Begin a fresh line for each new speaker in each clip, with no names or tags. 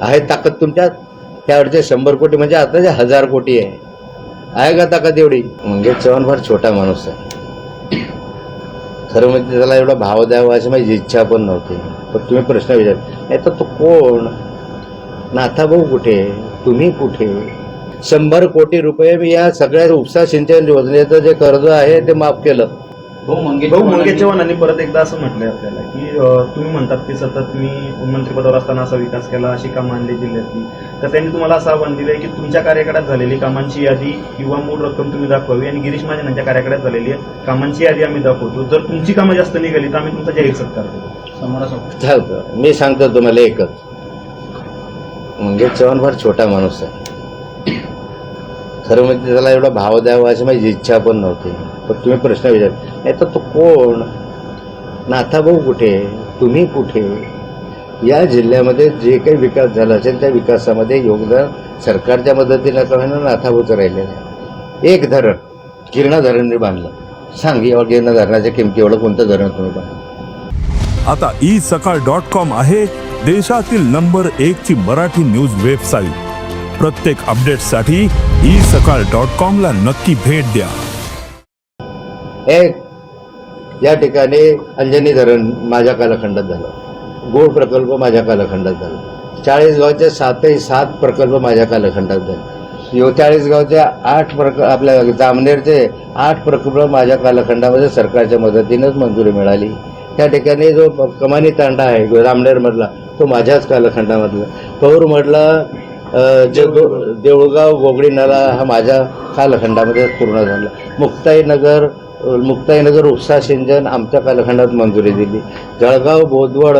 आहे ताकद तुमच्यात त्यावरचे शंभर कोटी म्हणजे आता जे हजार कोटी आहे. आहे का ताकद एवढी? मंगेश चव्हाण फार छोटा माणूस आहे. खरं म्हणजे त्याला एवढा भाव द्यावा अशी माझी इच्छा पण नव्हती. पण तुम्ही प्रश्न विचार नाही तर तो कोण? नाथाभाऊ कुठे? तुम्ही कुठे? शंभर कोटी रुपये मी या सगळ्या उपसा सिंचन योजनेचं जे कर्ज आहे ते माफ केलं.
भाऊ मंगेश
भाऊ
चव्हाणांनी-
मंगेश चव्हाणांनी परत एकदा असं म्हटलंय आपल्याला की तुम्ही म्हणतात की सतत मी मंत्रिपदावर असताना असा विकास केला अशी कामं आणली जिल्ह्यातली. तर त्यांनी तुम्हाला असं आव्हान दिलंय की तुमच्या कार्यकाळात झालेली कामांची यादी किंवा मूळ रक्कम तुम्ही दाखवावी आणि गिरीश महाजन यांच्या कार्यकाळात झालेली कामांची यादी आम्ही दाखवतो. जर तुमची कामं जास्त निघाली तर आम्ही तुमचा जाहीर सत्कार करू.
समोरासमोर
मी सांगतो तुम्हाला एकच. मंगेश चव्हाण फार छोटा माणूस आहे. खरं म्हणजे त्याला एवढा भाव द्यावा अशी माझी इच्छा पण नव्हती. पण तुम्ही प्रश्न विचार. नाही तर तो कोण? नाथाभाऊ कुठे? तुम्ही कुठे? या जिल्ह्यामध्ये जे काही विकास झाला असेल त्या विकासामध्ये योगदान सरकारच्या मदतीनं का होईना नाथाभाऊचं राहिलेलं आहे. एक धरण किरणा धरणने बांधलं. सांग या किरणा धरणाच्या किमती एवढं कोणतं धरण तुम्ही बांधलं?
आता ई सकाळ डॉट कॉम आहे देशातील नंबर एक ची मराठी न्यूज वेबसाईट प्रत्येक अपडेटसाठी ई सकाळ डॉट कॉम ला नक्की भेट द्या.
एक या ठिकाणी अंजनी धरण माझ्या कालखंडात झालं. गोड प्रकल्प माझ्या कालखंडात झाला. चाळीसगावचे सातही सात प्रकल्प माझ्या कालखंडात झाले. यो चाळीसगावच्या आठ प्रक आपल्या जामनेरचे आठ प्रकल्प माझ्या कालखंडामध्ये सरकारच्या मदतीनंच मंजुरी मिळाली. त्या ठिकाणी जो कमानी तांडा आहे जामनेरमधला तो माझ्याच कालखंडामधला. पौरमधला जे देऊळगाव गोगडी नाला हा माझ्या कालखंडामध्ये पूर्ण झाला. मुक्ताईनगर मुक्ताईनगर उपसा सिंचन आमच्या कालखंडात मंजुरी दिली. जळगाव बोदवड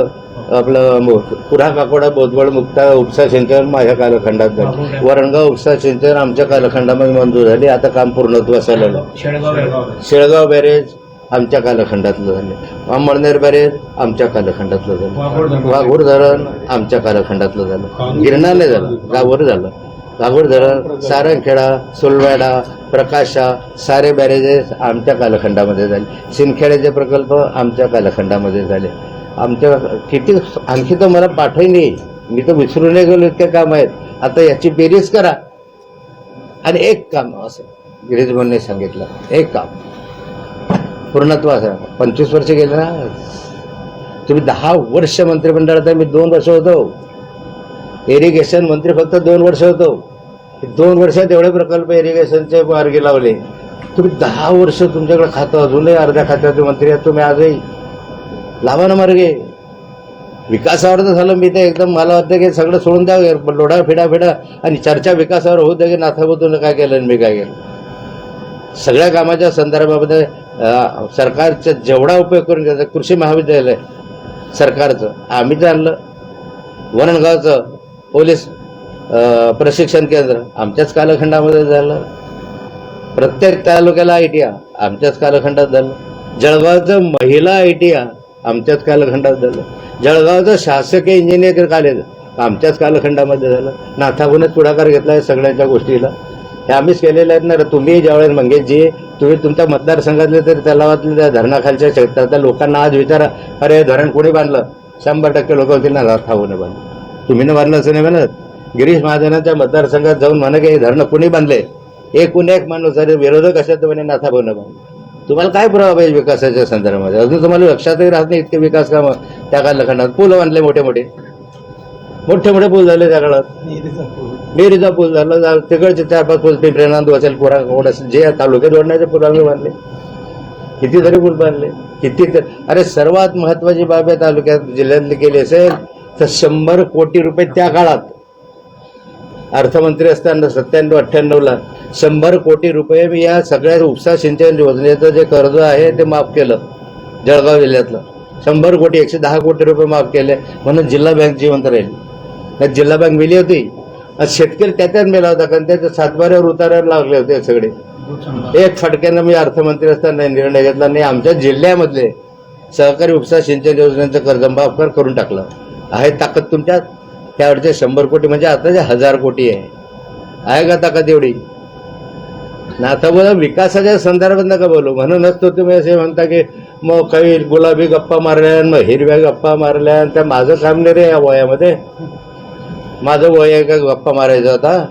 आपलं पुरा काकोडा बोदवड मुक्ता उपसा सिंचन माझ्या कालखंडात झालं. वरणगाव उपसा सिंचन आमच्या कालखंडामध्ये मंजूर झाली. आता काम पूर्णत्वास आलेलं
शेळगाव
बॅरेज आमच्या कालखंडातलं झाले. अमळनेर बॅरेज आमच्या कालखंडातलं झालं. वाघूर धरण आमच्या कालखंडातलं झालं. गिरणालय झालं गावर झालं. वाघूर धरण सारंगखेडा सुलवाडा प्रकाशा सारे बॅरेजेस आमच्या कालखंडामध्ये झाले. सिंदखेड्याचे प्रकल्प आमच्या कालखंडामध्ये झाले. आमच्या किती आणखी तर मला पाठही नाही मी तर विसरून नाही गेलो इतके काम आहेत. आता याची बेरीज करा. आणि एक काम असं गिरीज भाऊंनी सांगितलं एक काम. पूर्णत्वास पंचवीस वर्ष गेले ना? तुम्ही दहा वर्ष मंत्रिमंडळात मी दोन वर्ष होतो. इरिगेशन मंत्री फक्त दोन वर्ष होतो. दोन वर्षात एवढे प्रकल्प इरिगेशनचे मार्गी लावले. तुम्ही दहा वर्ष तुमच्याकडे खातं अजूनही अर्ध्या खात्याचे मंत्री आहात तुम्ही आजही लावा ना मार्गे. विकासावर तर झालं मी तर एकदम मला वाटतं की सगळं सोडून द्या लोढा फिडा फिडा. आणि चर्चा विकासावर होऊ द्या की नाथाबोतून काय केलं आणि मी काय केलं. सगळ्या कामाच्या संदर्भामध्ये सरकारचा जेवढा उपयोग करून घ्यायचा कृषी महाविद्यालय सरकारचं आम्ही आणलं. वरणगावचं पोलीस प्रशिक्षण केंद्र आमच्याच कालखंडामध्ये झालं. प्रत्येक तालुक्याला आय टी आमच्याच कालखंडात झालं. जळगावचं महिला आय टी आमच्याच कालखंडात झालं. जळगावचं शासकीय इंजिनिअरिंग कॉलेज आमच्याच कालखंडामध्ये झालं. नाथाहूनच पुढाकार घेतला आहे सगळ्यांच्या गोष्टीला. हे आम्हीच केलेले आहेत ना तुम्ही ज्यावेळेस मंगेशजी तुम्ही तुमच्या मतदारसंघातले तरी तलावातल्या त्या धरणाखालच्या क्षेत्रातल्या लोकांना आज विचारा अरे धरण कोणी बांधलं? शंभर टक्के लोक होतील ना नाथाहूने बांधलं तुम्ही ना बांधलं असं नाही म्हणत. गिरीश महाजनाच्या मतदारसंघात जाऊन म्हणा की हे धरणं कुणी बांधले? एकूण एक माणूस अरे विरोधक असेल तर म्हणे नाथाभाऊनं बांधलं तुम्हाला काय पुरावा पाहिजे विकासाच्या संदर्भामध्ये? अजून तुम्हाला लक्षातही राहत नाही इतके विकास कामं त्या कालखंडात. पूल बांधले मोठे मोठे मोठे मोठे पूल झाले त्या काळात. नेरीचा पूल. झाला. तिकडचे चार पाच पूल पिंपरी नांदू असेल पुरा कोण असेल जे तालुक्यात जोडण्याचे पूल आम्ही बांधले. किती तरी पूल बांधले. किती तर अरे सर्वात महत्वाची बाब आहे तालुक्यात जिल्ह्यातली केली असेल तर शंभर कोटी रुपये त्या काळात. अर्थमंत्री असताना सत्त्याण्णव अठ्ठ्याण्णवला शंभर कोटी रुपये मी या सगळ्या उपसा सिंचन योजनेचं जे कर्ज आहे ते माफ केलं. जळगाव जिल्ह्यातलं. शंभर कोटी एकशे दहा कोटी रुपये माफ केले. म्हणून जिल्हा बँक जिवंत राहील. नाही जिल्हा बँक मिली होती. आज शेतकरी त्याच्यात मेला होता कारण त्याच्या सातबाऱ्यावर उतारायला लागले होते सगळे. एक फटक्यानं मी अर्थमंत्री असताना निर्णय घेतला नाही. आमच्या जिल्ह्यामधले सहकारी उपसा सिंचन योजनेचं कर्ज कर करून टाकलं. आहे ताकद तुमच्या त्यावरचे शंभर कोटी म्हणजे आता जे हजार कोटी आहे. आहे का ताकद एवढी? ना आता बोला विकासाच्या संदर्भात नका बोलू. म्हणूनच तो तुम्ही असे म्हणता की मग काही गुलाबी गप्पा मारल्या मग हिरव्या गप्पा मारल्या त्या माझं काम नाही रे या वयामध्ये. माझं वय आहे का गप्पा मारायचा होता.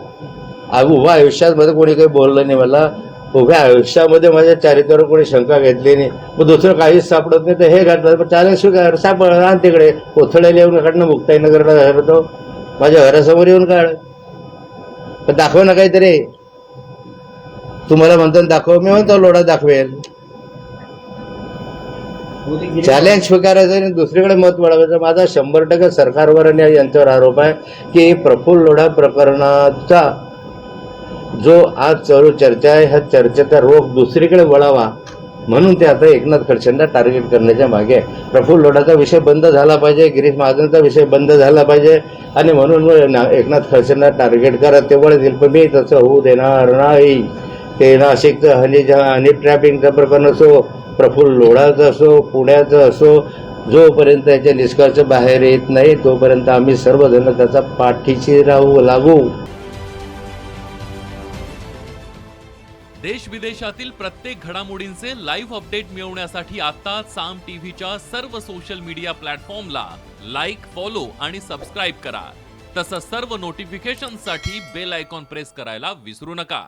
आ- उभा आयुष्यामध्ये कोणी काही बोललं नाही मला. उभ्या आयुष्यामध्ये माझ्या चारित्र्यावर कोणी शंका घेतली नाही. मग दुसरं काहीच सापडत नाही. तर हे घातलं पण चालेल स्वीकार सापड आण तिकडे. कोथळ्याला येऊन काढणं मुक्ताईनगरला घालतो माझ्या घरासमोर येऊन काढ. पण दाखव ना काहीतरी. तुम्हाला म्हणतो दाखव. मी म्हणतो लोढा दाखवेल. चॅलेंज स्वीकारायचं आणि दुसरीकडे मत वळवायचं माझा शंभर टक्के सरकारवर आणि यांच्यावर आरोप आहे की प्रफुल्ल लोढा प्रकरणाचा जो आज चालू चर्चा आहे ह्या चर्चेचा रोख दुसरीकडे वळावा म्हणून ते आता एकनाथ खडसेंना टार्गेट करण्याच्या मागे आहे. प्रफुल्ल लोढाचा विषय बंद झाला पाहिजे गिरीश महाजनचा विषय बंद झाला पाहिजे आणि म्हणून ना- एकनाथ खडसेंना टार्गेट करा तेवढं येईल पण मी तसं होऊ देणार नाही. ते नाशिकचं हनी हनी ट्रॅपिंगचं प्रकरण असो प्रफुल्ल लोढाचं असो पुण्याचं असो जोपर्यंत याचे निष्कर्ष बाहेर येत नाही तोपर्यंत आम्ही सर्वजण त्याचा पाठीशी राहू लागू.
देश विदेशातील प्रत्येक घडामोडींचे लाईव्ह अपडेट मिळवण्यासाठी आता साम टीव्हीच्या सर्व सोशल मीडिया प्लॅटफॉर्मला लाईक फॉलो आणि सबस्क्राईब करा. तसंच सर्व नोटिफिकेशनसाठी बेल आयकॉन प्रेस करायला विसरू नका.